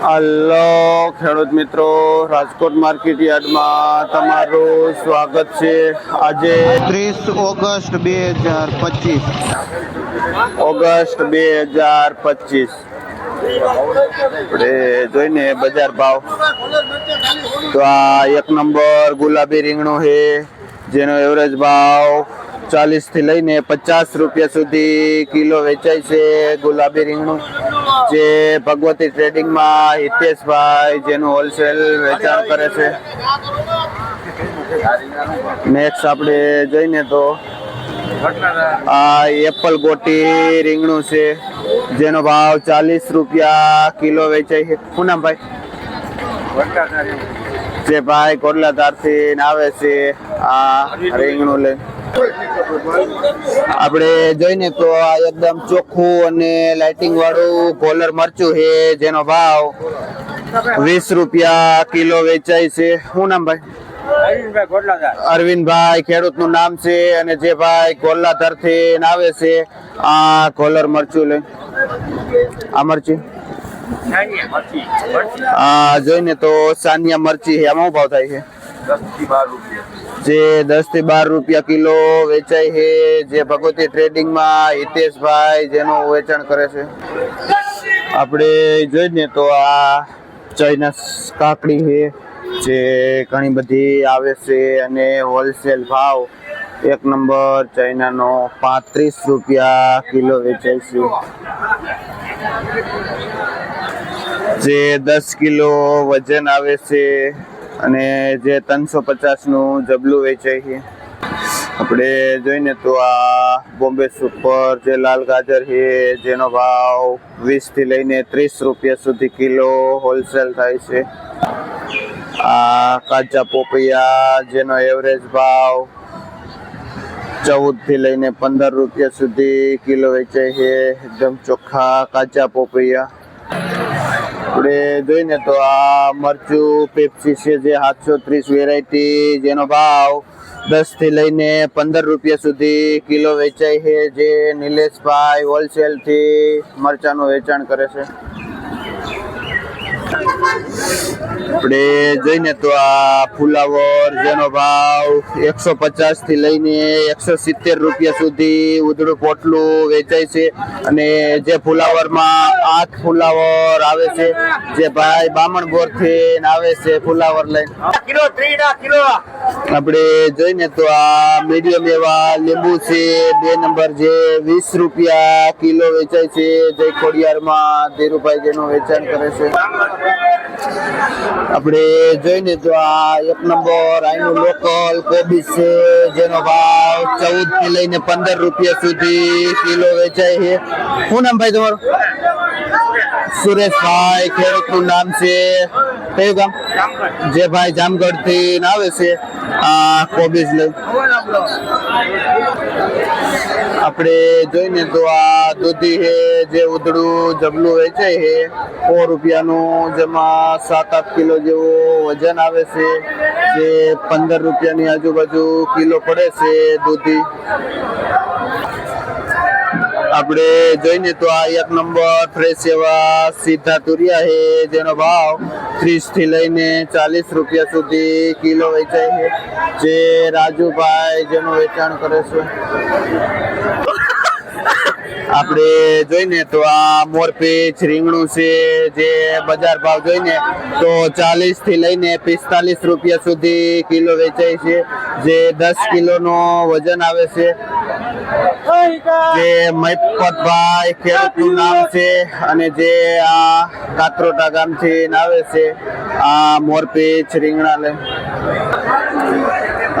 Hello ખેડૂત મિત્રો Rajkot market યાર્ડમાં તમારું સ્વાગત છે. આજે ત્રીસ ઓગસ્ટ બે હજાર પચીસ. ઓગસ્ટ બે હજાર પચીસ. આપણે જોઈને બજાર ભાવ. તો આ એક નંબર ગુલાબી રીંગણું છે જેનો એવરેજ ભાવ ચાલીસથી લઈને પચાસ રૂપિયા સુધી કિલો વેચાય છે ગુલાબી રીંગણું. જે ભગવતી ટ્રેડિંગમાં હિતેશભાઈ જેનું હોલસેલ વેચાણ કરે છે. નેક્સ્ટ આપણે જોઈને તો આ એપલ ગોટી રીંગણું છે, જેનો ભાવ ચાલીસ રૂપિયા કિલો વેચાય છે. પૂનમભાઈ ભાઈ? જે ભાઈ કોટલાધારથી આવે છે આ રીંગણું લઈ આપણે જોઈને તો આ એકદમ ચોખ્ખું અને લાઇટિંગ વાળું કોલર મરચું છે જેનો ભાવ વીસ રૂપિયા કિલો વેચાય છે. શું નામ ભાઈ? અરવિંદભાઈ ખેડૂતનું નામ છે અને જે ભાઈ કોલ્લાધરથી આવે છે આ કોલર મરચું લઈ આ મરચી? આ જોઈને તો સાનિયા મરચી છે. આમાં ભાવ થાય છે? જે દસથી બાર રૂપિયા કિલો વેચાય છે, જે ભગવતી ટ્રેડિંગમાં હિતેશભાઈ જેનું વેચાણ કરે છે. આપણે જોઈને તો આ ચાઇના કાકડી છે, જે ઘણી બધી આવે છે અને હોલસેલ ભાવ એક નંબર ચાઇનાનો પાંત્રીસ રૂપિયા કિલો વેચાય છે. જે દસ કિલો વજન આવે છે અને જે ત્રણસો પચાસનું જબલું વેચાય છે. આપણે જોઈને તો આ બોમ્બે સુપર જે લાલ ગાજર છે, જેનો ભાવ વીસથી લઈને ત્રીસ રૂપિયા સુધી કિલો હોલસેલ થાય છે. આ કાચા પોપૈયા જેનો એવરેજ ભાવ ચૌદથી લઈને પંદર રૂપિયા સુધી કિલો વેચાય છે. એકદમ ચોખ્ખા કાચા પોપૈયા. આપણે જોઈને તો આ મરચું, પેપ્સી છે જે સાતસો ત્રીસ વેરાયટી જેનો ભાવ દસથી લઈને પંદર રૂપિયા સુધી કિલો વેચાય છે. જે નિલેશભાઈ હોલસેલથી મરચાંનું વેચાણ કરે છે. આપણે જોઈને તો આ ફુલાવર જેનો ભાવ એકસો પચાસથી લઈને એકસો સિત્તેર રૂપિયા સુધી ઉધડું પોટલું વેચાય છે. અને જે ફુલાવરમાં આઠ ફુલાવર આવે છે જે ભાઈ બામણ બોરથી આવે છે ફુલાવર લઈને. આપણે જોઈને તો આ મીડિયમ એવા લીંબુ છે બે નંબર જે વીસ રૂપિયા કિલો વેચાય છે જય ખોડિયારમાં ધીરુભાઈ જેનું વેચાણ કરે છે. આપણે જોઈને તો આ એક નંબર, આઈનું લોકલ કોબીજ છે, જેનો ભાવ ચૌદથી લઈને પંદર રૂપિયા સુધી કિલો વેચાય છે. શું નામ ભાઈ તમારું? સુરેશભાઈ ખેડૂતનું નામ છે. કયું ગામ? જે ભાઈ જામગઢથી આવે છે, આ કોબીજ લઈ આપણે જોઈને તો આ દૂધી છે જે ઉધડું જમલું વેચાય છે સો રૂપિયાનું જેમાં સાત આઠ કિલો જેવું વજન આવે છે, જે પંદર રૂપિયાની આજુબાજુ કિલો પડે છે દૂધી. આપણે જોઈને તો આ એક નંબર ફ્રેશ એવા સીધા તુરિયા છે જેનો ભાવ ત્રીસથી લઈને ચાલીસ રૂપિયા સુધી કિલો વેચાય છે. જે રાજુભાઈ જેનું વેચાણ કરે છે. આપણે જોઈને તો આ મોરપીચ, રીંગણું છે, જે બજાર ભાવ જોઈને તો ચાલીસથી લઈને પિસ્તાલીસ રૂપિયા સુધી કિલો વેચાય છે. જે દસ કિલોનો વજન આવે છે. જે મૈપતભાઈ ખેડૂતનું નામ છે અને જે આ કાત્રોટા ગામથી આવે છે આ મોરપીચ રીંગણા લે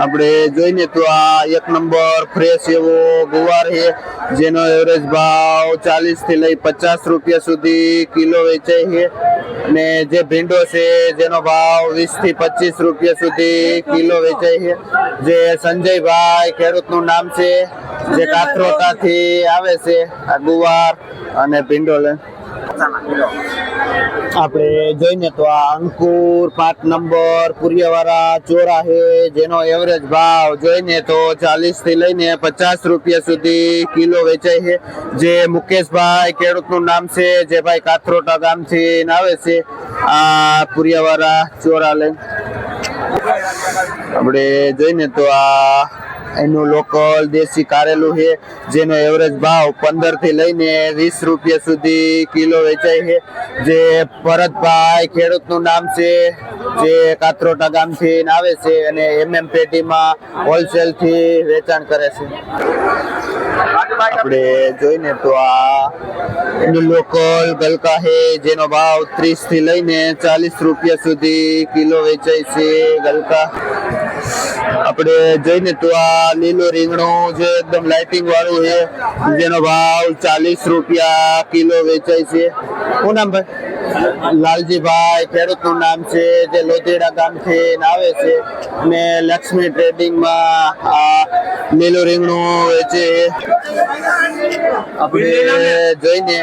આપણે જોઈને તો આ એક નંબર ફ્રેશ એવો ગુવાર છે, જેનો એવરેજ ભાવ ચાલીસથી લઈ પચાસ રૂપિયા સુધી કિલો વેચાય છે. અને જે ભીંડો છે, જેનો ભાવ વીસથી પચીસ રૂપિયા સુધી કિલો વેચાય છે. જે સંજયભાઈ ખેડૂતનું નામ છે જે કાથરોટા થી આવે છે, આ ગુવાર અને ભીંડો લે આપણે જોઈને તો આ અંકુર પાંચ નંબર, પુરિયાવાળા, ચોરા છે જેનો એવરેજ ભાવ જોઈને તો ચાલીસથી લઈને પચાસ રૂપિયા સુધી કિલો વેચાય છે. જે મુકેશભાઈ ખેડૂતનું નામ છે, જે ભાઈ કાથરોટા ગામથી આવે છે, આ પુરિયાવાળા ચોરા લઈને. આપણે જોઈને તો આ એનું લોકલ દેશી કારેલું છે, જેનો એવરેજ ભાવ પંદરથી લઈને વીસ રૂપિયા સુધી કિલો વેચાય છે. જે ભરતભાઈ ખેડૂતનું નામ છે, જે કાથરોટા ગામથી આવે છે અને એમએમ પેટીમાં હોલસેલથી વેચાણ કરે છે. આપણે જોઈને તો આ લોકલ ગલકા હે, જેનો ભાવ ત્રીસથી લઈને ચાલીસ રૂપિયા સુધી કિલો વેચાય છે ગલકા. આપણે જોઈને તો આ લીલો રીંગણું જે એકદમ લાઇટિંગ વાળું છે, જેનો ભાવ ચાલીસ રૂપિયા કિલો વેચાય છે. શું નામ લાલજીભાઈ ખેડૂતનું નામ છે, જે લોધેડા ગામથી આવે છે. ને લક્ષ્મી ટ્રેડિંગમાં આ લીલું રીંગણું વેચે આપણે જોઈને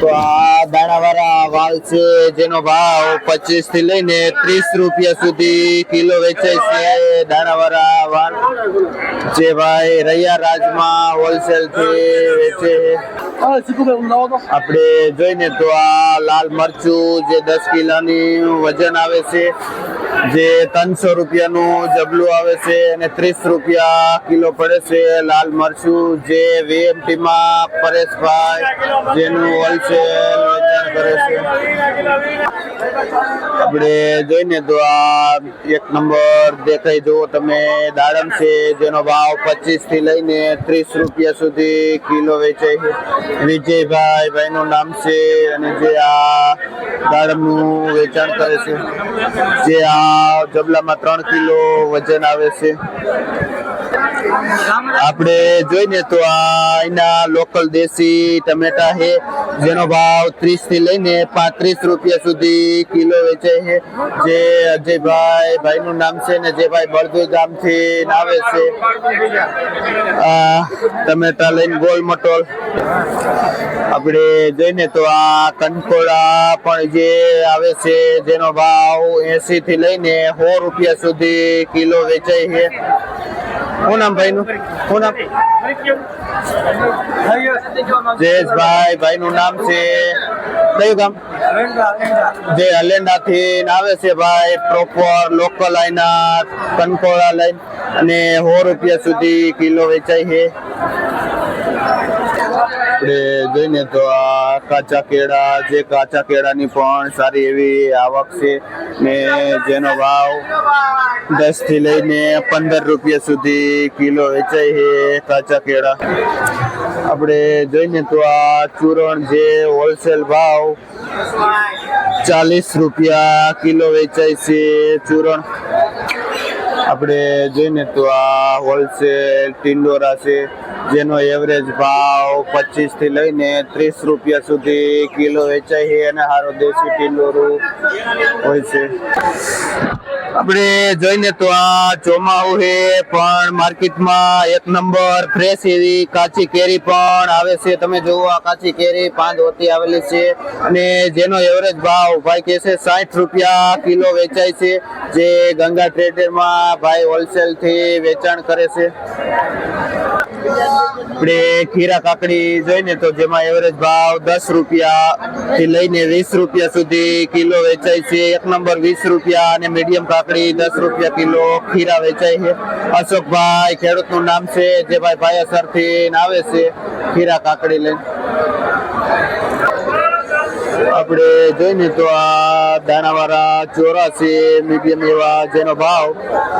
તો આ દાણાવાળા વાલ છે, જેનો ભાવ પચીસથી લઈને ત્રીસ રૂપિયા સુધી કિલો વેચાય છે દાણાવાળા વાલ. જે ભાઈ રૈયા રાજમાં હોલસેલથી વેચે આપણે જોઈને તો આ લાલ મરચું જે દસ કિલોની વજન આવે છે જે ત્રણસો રૂપિયાનું જબલું આવે છે અને ત્રીસ રૂપિયા કિલો પડે છે લાલ મરચું, જે વીએમટી માં પરેશભાઈ, જેનું હોલસેલ વેચાણ કરે છે. આપણે જોઈને તો આ એક નંબર દેખાય, જુઓ તમે, દાડમ છે, જેનો ભાવ પચીસથી લઈને ત્રીસ રૂપિયા સુધી કિલો વેચાય છે. વિજયભાઈ ભાઈનું નામ છે અને જે આ દાડમનું વેચાણ કરે છે. જે આ જબલામાં ત્રણ કિલો વજન આવે છે. આપણે જોઈને તો આ અહીંના લોકલ દેશી ટમેટા છે, જેનો ભાવ ત્રીસથી લઈને પાંત્રીસ રૂપિયા સુધી કિલો વેચાય છે. જે અજયભાઈ ભાઈનું નામ છે ને જે ભાઈ બળદુઈ ગામથી આવે છે. ટમેટા લઈને ગોલ મટોલ. આપણે જોઈને તો આ કંકોડા પણ જે આવે છે, જેનો ભાવ એસી થી લઈને સો રૂપિયા સુધી કિલો વેચાય છે. શું નામ ભાઈનું? શું નામ? જયેશભાઈ ભાઈનું નામ છે કયું ગામ? જે અલેન્ડા થી આવે છે ભાઈ પ્રોપર લોકલ આઈના કનકોળા લાઈન અને સો રૂપિયા સુધી કિલો વેચાય છે. આપણે જોઈને તો આ કાચા કેળા, જે કાચા કેળાની પણ સારી એવી આવક છે ને જેનો ભાવ દસથી લઈને પંદર રૂપિયા સુધી કિલો વેચાય છે કાચા કેળા. આપણે જોઈને તો આ ચૂરણ જે હોલસેલ ભાવ ચાલીસ રૂપિયા કિલો વેચાય છે ચૂરણ. આપણે જોઈને તો આ હોલસેલ ટિંડોરા છે, જેનો એવરેજ ભાવ પચીસથી લઈને ત્રીસ રૂપિયા સુધી કિલો વેચાય છે અને સારો દેશી ટિંડોરું હોય છે. આપણે જોઈને તો આ ચોમાહું છે, પણ માર્કેટમાં એક નંબર ફ્રેશ એવી કાચી કેરી પણ આવે છે. તમે જુઓ આ કાચી કેરી પાંચ હોતી આવેલી છે અને જેનો એવરેજ ભાવ ભાઈ કહે છે સાઠ રૂપિયા કિલો વેચાય છે. જે ગંગા ટ્રેડરમાં ભાઈ હોલસેલથી વેચાણ કરે છે. આપણે ખીરા કાકડી જોઈને તો જેમાં એવરેજ ભાવ દસ રૂપિયા થી લઈને વીસ રૂપિયા સુધી કિલો વેચાય છે. એક નંબર વીસ રૂપિયા અને મીડિયમ કાકડી દસ રૂપિયા કિલો ખીરા વેચાય છે. અશોકભાઈ ખેડૂતનું નામ છે, જે ભાઈ ભાયાસરથી આવે છે ખીરા કાકડી લઈને. આપણે જોઈને તો આ દાણાવાળા ચોરાસી મીડિયમ એવા જેનો ભાવ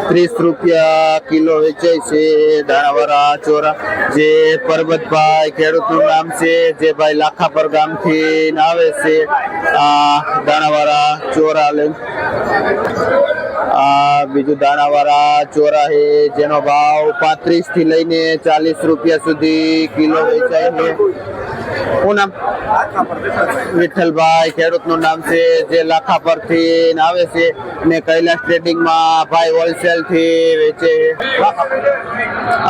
ત્રીસ રૂપિયા કિલો વેચાય છે દાણાવાળા ચોરા. જે પરબતભાઈ ખેડૂતનું નામ છે, જે ભાઈ લાખાપર ગામથી આવે છે, આ દાણાવાળા ચોરા લઈને. આ બીજું દાણાવાળા ચોરા છે, જેનો ભાવ પાંત્રીસથી લઈને ચાલીસ રૂપિયા સુધી કિલો વેચાય છે. શું નામ? વિઠ્ઠલભાઈ ખેડૂતનું નામ છે, જે લાખા પરથી આવે છે ને કૈલાસ ટ્રેડિંગમાં ભાઈ હોલસેલથી વેચે.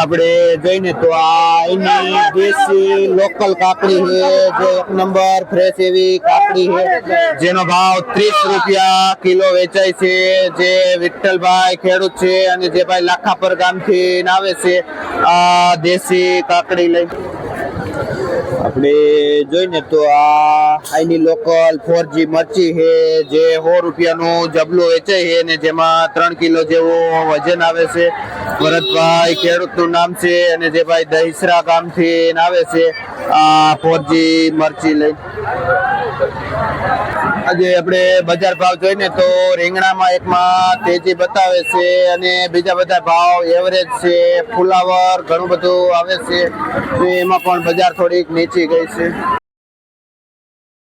આપણે જોઈને તો આ એની દેશી લોકલ કાકડી છે, જે એક નંબર ફ્રેશ એવી કાકડી છે, જેનો ભાવ ત્રીસ રૂપિયા કિલો વેચાય છે. જે વિઠ્ઠલભાઈ ખેડૂત છે અને જે ભાઈ લાખાપર ગામથી આવે છે, આ દેશી કાકડી લઈ. આપણે જોઈને તો આ આઈની લોકલ ફોર જી મરચી છે, જે સો રૂપિયાનું જબલું વેચાય છે અને જેમાં ત્રણ કિલો જેવો વજન આવે છે. ભરતભાઈ ખેડૂતનું નામ છે અને જે ભાઈ દહીસરા ગામથી આવે છે. આ ફોર જી મરચી લઈ. આજે આપણે બજાર ભાવ જોઈએ ને તો રીંગણામાં એકમાં તેજી બતાવે છે અને બીજા બધા ભાવ એવરેજ છે, ફુલાવર ઘણું બધું આવે છે. એમાં પણ બજાર થોડીક નીચી ગઈ છે.